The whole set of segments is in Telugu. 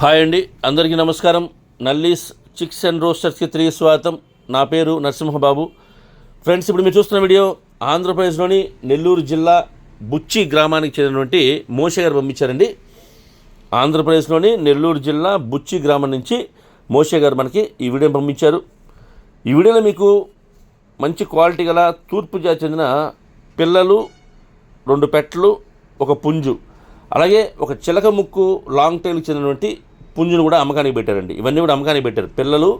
హాయ్ అండి. అందరికీ నమస్కారం. నల్లీస్ చిక్స్ అండ్ రోస్టర్స్కి తిరిగి స్వాగతం నా పేరు నరసింహబాబు. ఫ్రెండ్స్ ఇప్పుడు మీరు చూస్తున్న వీడియో ఆంధ్రప్రదేశ్లోని నెల్లూరు జిల్లా బుచ్చి గ్రామానికి చెందినటువంటి మోషే గారు పంపించారండి. ఆంధ్రప్రదేశ్లోని నెల్లూరు జిల్లా బుచ్చి గ్రామం నుంచి మోషే గారు మనకి ఈ వీడియో పంపించారు. ఈ వీడియోలో మీకు మంచి క్వాలిటీ గల తూర్పు జాతి చెందిన పిల్లలు రెండు పెట్టలు ఒక పుంజు అలాగే ఒక చిలక ముక్కు లాంగ్ టైల్కి చెందినటువంటి పుంజును కూడా అమ్మకానికి పెట్టారండి. ఇవన్నీ కూడా అమ్మకానికి పెట్టారు. పిల్లలు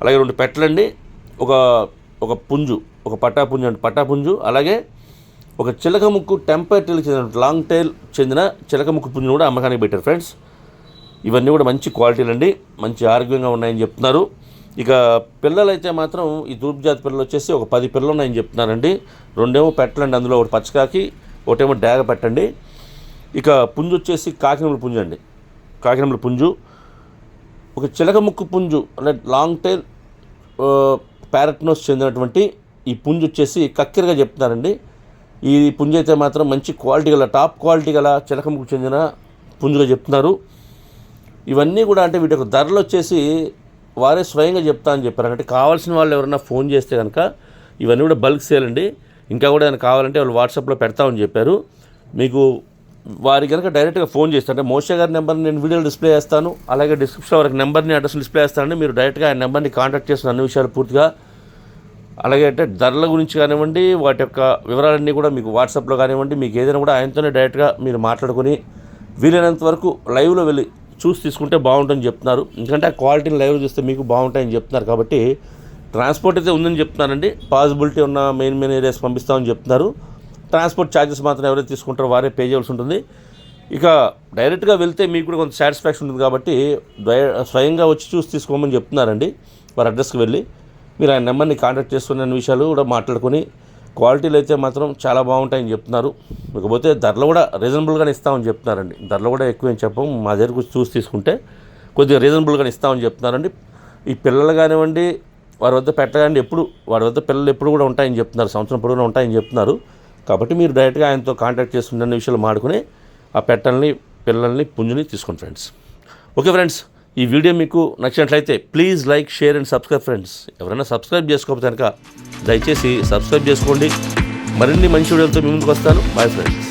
అలాగే రెండు పెట్టలండి. ఒక ఒక పుంజు ఒక పట్టా పుంజు అంటే పట్టా పుంజు అలాగే ఒక చిలక ముక్కు టెంపర్ చెందిన లాంగ్ టైల్ చెందిన చిలక ముక్కు పుంజును కూడా అమ్మకానికి పెట్టారు ఫ్రెండ్స్. ఇవన్నీ కూడా మంచి క్వాలిటీలు అండి మంచి ఆరోగ్యంగా ఉన్నాయని చెప్తున్నారు. ఇక పిల్లలు అయితే మాత్రం ఈ తూర్పు జాతి పిల్లలు వచ్చేసి ఒక పది పిల్లలు ఉన్నాయని చెప్తున్నారండి. రెండేమో పెట్టలండి అందులో ఒకటి పచ్చకాకి ఒకటేమో డాగ పెట్టండి. ఇక పుంజు వచ్చేసి కాకినముల పుంజు అండి. కాకినాడ పుంజు ఒక చిలక ముక్కు పుంజు అంటే లాంగ్ టైల్ ప్యారెట్నోస్ చెందినటువంటి ఈ పుంజు వచ్చేసి కక్కెరగా చెప్తున్నారండి. ఈ పుంజు అయితే మాత్రం మంచి క్వాలిటీ గల టాప్ క్వాలిటీ గల చిలక ముక్కు చెందిన పుంజుగా చెప్తున్నారు. ఇవన్నీ కూడా అంటే వీటి యొక్క ధరలు వచ్చేసి వారే స్వయంగా చెప్తా అని చెప్పారు. అంటే కావాల్సిన వాళ్ళు ఎవరైనా ఫోన్ చేస్తే కనుక ఇవన్నీ కూడా బల్క్ సేల్ అండి. ఇంకా కూడా ఏమైనా కావాలంటే వాళ్ళు వాట్సాప్లో పెడతామని చెప్పారు. మీకు వారి కనుక డైరెక్ట్గా ఫోన్ చేస్తే అంటే మోషే గారి నెంబర్ని నేను వీడియోలో డిస్ప్లే చేస్తాను అలాగే డిస్క్రిప్షన్ వారికి నెంబర్ని అడ్రస్ డిస్ప్లే చేస్తానండి మీరు డైరెక్ట్గా ఆ నెంబర్ని కాంటాక్ట్ చేసిన అన్ని విషయాలు పూర్తిగా. అలాగే అంటే ధరల గురించి కానివ్వండి వాటి యొక్క వివరాలన్నీ కూడా మీకు వాట్సాప్లో కానివ్వండి మీకు ఏదైనా కూడా ఆయనతోనే డైరెక్ట్గా మీరు మాట్లాడుకొని వీలైనంత వరకు లైవ్లో వెళ్ళి చూసి తీసుకుంటే బాగుంటుందని చెప్తున్నారు. ఎందుకంటే ఆ క్వాలిటీని లైవ్లో చూస్తే మీకు బాగుంటాయని చెప్తున్నారు. కాబట్టి ట్రాన్స్పోర్ట్ అయితే ఉందని చెప్తున్నారండి. పాసిబిలిటీ ఉన్న మెయిన్ మెయిన్ ఏరియాస్ పంపిస్తామని చెప్తున్నారు. ట్రాన్స్పోర్ట్ ఛార్జెస్ మాత్రం ఎవరైతే తీసుకుంటారో వారే పే చేయాల్సి ఉంటుంది. ఇక డైరెక్ట్గా వెళ్తే మీకు కూడా కొంత సాటిస్ఫాక్షన్ ఉంటుంది కాబట్టి స్వయంగా వచ్చి చూసి తీసుకోమని చెప్తున్నారండి. వారి అడ్రస్కి వెళ్ళి మీరు ఆయన నెంబర్ని కాంటాక్ట్ చేసుకునే అన్ని విషయాలు కూడా మాట్లాడుకొని క్వాలిటీలు అయితే మాత్రం చాలా బాగుంటాయని చెప్తున్నారు. ఇకపోతే ధరలు కూడా రీజనబుల్గానే ఇస్తామని చెప్తున్నారండి. ధరలు కూడా ఎక్కువ ఏం చెప్పం. మా దగ్గరకు చూసి తీసుకుంటే కొద్దిగా రీజనబుల్గానే ఇస్తామని చెప్తున్నారండి. ఈ పిల్లలు కానివ్వండి వారి వద్ద పెట్టగానే ఎప్పుడు వారి వద్ద పిల్లలు ఎప్పుడు కూడా ఉంటాయని చెప్తున్నారు. సంవత్సరం పొడవునా ఉంటాయని చెప్తున్నారు. కాబట్టి మీరు డైరెక్ట్గా ఆయనతో కాంటాక్ట్ చేసుకునే విషయాలు మాడుకుని ఆ పెట్టల్ని పిల్లల్ని పుంజుని తీసుకోండి ఫ్రెండ్స్ ఓకే ఫ్రెండ్స్ ఈ వీడియో మీకు నచ్చినట్లయితే please like share and subscribe friends ఎవరైనా సబ్స్క్రైబ్ చేసుకోకపోతే కనుక దయచేసి సబ్స్క్రైబ్ చేసుకోండి. మరిన్ని మంచి వీడియోలతో మీ ముందుకు వస్తాను. Bye friends